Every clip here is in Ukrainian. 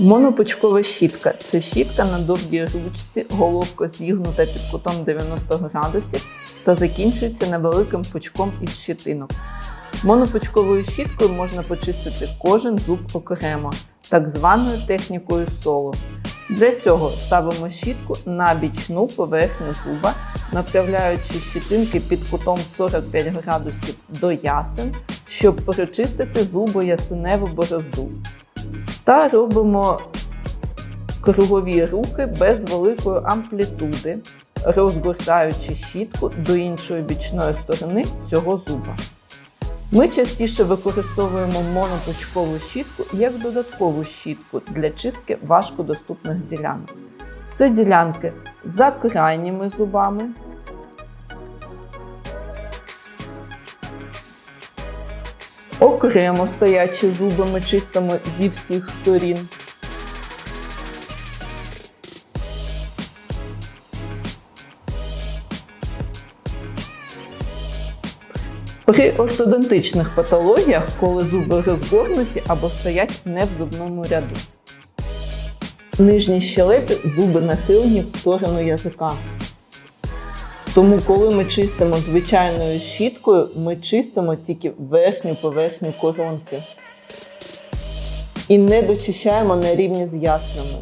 Монопучкова щітка це щітка на довгій ручці, головка зігнута під кутом 90 градусів та закінчується невеликим пучком із щитинок. Монопучковою щіткою можна почистити кожен зуб окремо, так званою технікою соло. Для цього ставимо щітку на бічну поверхню зуба, направляючи щитинки під кутом 45 градусів до ясен, щоб прочистити зубоясеневу борозду. Та робимо кругові рухи без великої амплітуди, розгортаючи щітку до іншої бічної сторони цього зуба. Ми частіше використовуємо монопучкову щітку як додаткову щітку для чистки важкодоступних ділянок. Це ділянки за крайніми зубами, окремо стоячі зуби ми чистимо зі всіх сторін. При ортодонтичних патологіях, коли зуби розгорнуті або стоять не в зубному ряду. Нижні щелепі зуби нахилені в сторону язика. Тому, коли ми чистимо звичайною щіткою, ми чистимо тільки верхню поверхню коронки. І не дочищаємо на рівні з яснами.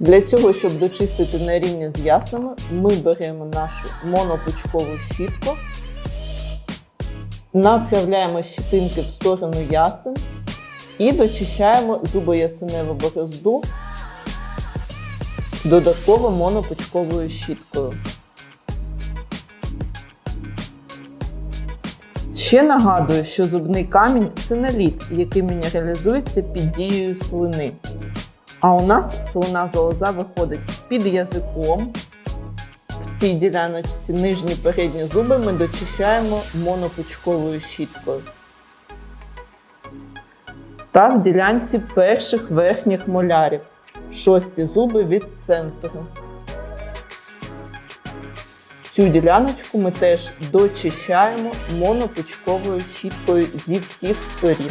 Для цього, щоб дочистити на рівні з яснами, ми беремо нашу монопучкову щітку, направляємо щитинки в сторону ясен і дочищаємо зубоясеневу борозду додатково монопучковою щіткою. Ще нагадую, що зубний камінь це наліт, який мінералізується під дією слини. А у нас слина залоза виходить під язиком. В цій діляночці нижні передні зуби ми дочищаємо монопучковою щіткою. Та в ділянці перших верхніх молярів. Шості зуби від центру. Цю діляночку ми теж дочищаємо монопучковою щіткою зі всіх сторін.